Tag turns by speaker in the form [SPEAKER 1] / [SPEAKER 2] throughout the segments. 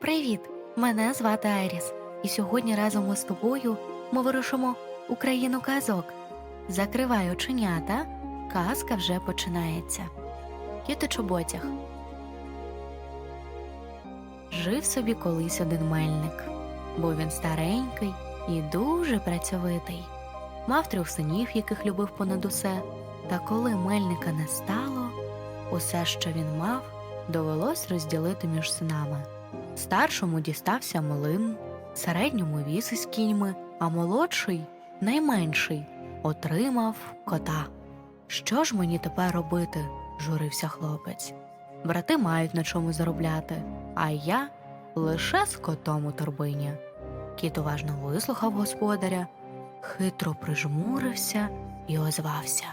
[SPEAKER 1] Привіт! Мене звати Айріс, і сьогодні разом із тобою ми вирушимо у країну казок. Закривай оченята, казка вже починається. Кіточоботяг. Жив собі колись один мельник. Був він старенький і дуже працьовитий. Мав трьох синів, яких любив понад усе. Та коли мельника не стало, усе, що він мав, довелось розділити між синами. Старшому дістався млин, середньому віз із кіньми, а молодший, найменший, отримав кота. Що ж мені тепер робити? журився хлопець. Брати мають на чому заробляти, а я лише з котом у торбині. Кіт уважно вислухав господаря, хитро прижмурився і озвався.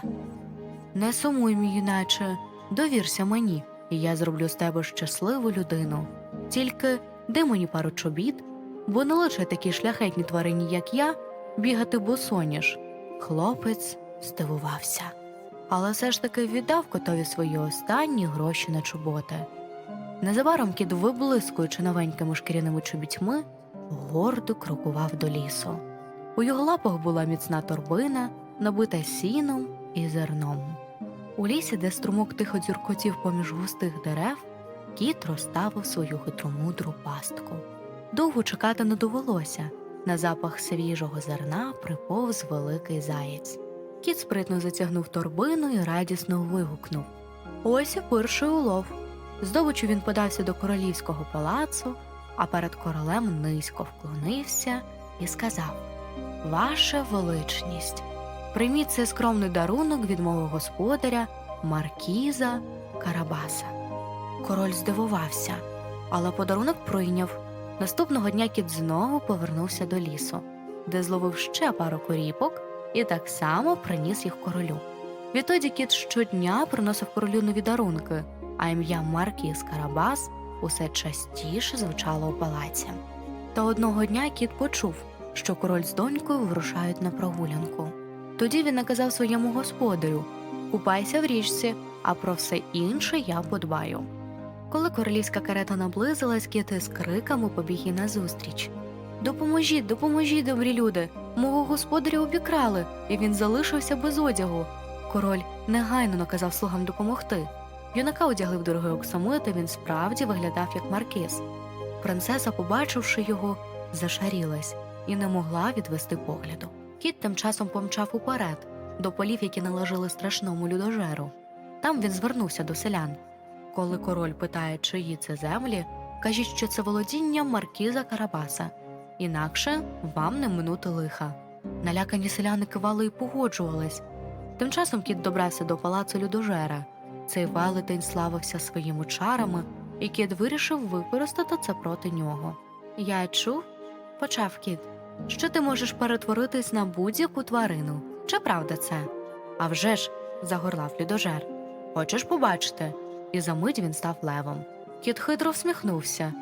[SPEAKER 1] Не сумуй, мій юначе, довірся мені, і я зроблю з тебе щасливу людину. Тільки дай мені пару чобіт, бо не лише такі шляхетні тварині, як я, бігати босоніж. Хлопець здивувався, але все ж таки віддав котові свої останні гроші на чоботи. Незабаром кіт, виблискуючи новенькими шкіряними чобітьми, гордо крокував до лісу. У його лапах була міцна торбина, набита сіном і зерном. У лісі, де струмок тихо дзюркотів поміж густих дерев, кіт розставив свою хитромудру пастку. Довго чекати не довелося. На запах свіжого зерна приповз великий заєць. Кіт спритно затягнув торбину і радісно вигукнув Ось і перший улов. Здобичу він подався до королівського палацу, а перед королем низько вклонився і сказав Ваша величність, прийміть цей скромний дарунок від мого господаря Маркіза Карабаса. Король здивувався, але подарунок прийняв. Наступного дня кіт знову повернувся до лісу, де зловив ще пару коріпок і так само приніс їх королю. Відтоді кіт щодня приносив королю нові дарунки, а ім'я Маркіз Карабас усе частіше звучало у палаці. Та одного дня кіт почув, що король з донькою вирушають на прогулянку. Тоді він наказав своєму господарю Купайся в річці, а про все інше я подбаю. Коли королівська карета наблизилась, кіт із криками побіг їй назустріч. Допоможіть, допоможіть, добрі люди. Мого господаря обікрали, і він залишився без одягу. Король негайно наказав слугам допомогти. Юнака одягли в дорогий оксамит, і він справді виглядав як маркіз. Принцеса, побачивши його, зашарілась і не могла відвести погляду. Кіт тим часом помчав уперед, до полів, які належали страшному людожеру. Там він звернувся до селян. Коли король питає, чиї це землі, кажіть, що це володіння маркіза Карабаса, інакше вам не минути лиха. Налякані селяни кивали і погоджувались. Тим часом кіт добрався до палацу людожера. Цей велетень славився своїми чарами, і кіт вирішив використати це проти нього. Я чув, почав кіт, що ти можеш перетворитись на будь-яку тварину. Чи правда це? «А вже ж», – загорлав людожер. Хочеш побачити? І за мить він став левом. Кіт хитро всміхнувся.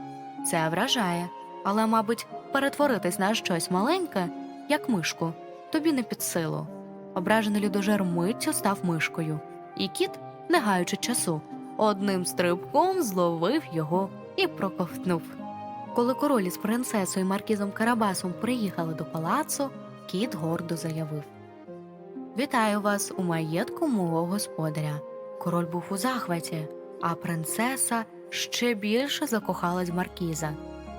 [SPEAKER 1] Це вражає, але, мабуть, перетворитись на щось маленьке, як мишку, тобі не під силу. Ображений людожер миттю став мишкою, і кіт, не гаючи часу, одним стрибком зловив його і проковтнув. Коли король із принцесою і маркізом Карабасом приїхали до палацу, кіт гордо заявив Вітаю вас у маєтку мого господаря. Король був у захваті, а принцеса ще більше закохалась маркіза.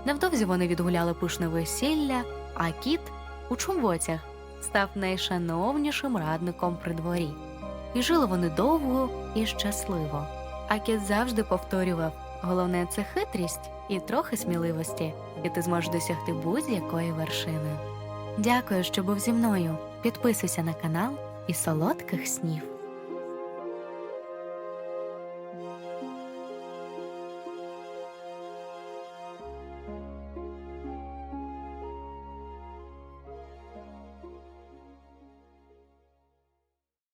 [SPEAKER 1] Невдовзі вони відгуляли пишне весілля, а кіт у чумботях став найшановнішим радником при дворі. І жили вони довго і щасливо. А кіт завжди повторював головне це хитрість і трохи сміливості, і ти зможеш досягти будь-якої вершини. Дякую, що був зі мною. Підписуйся на канал і солодких снів.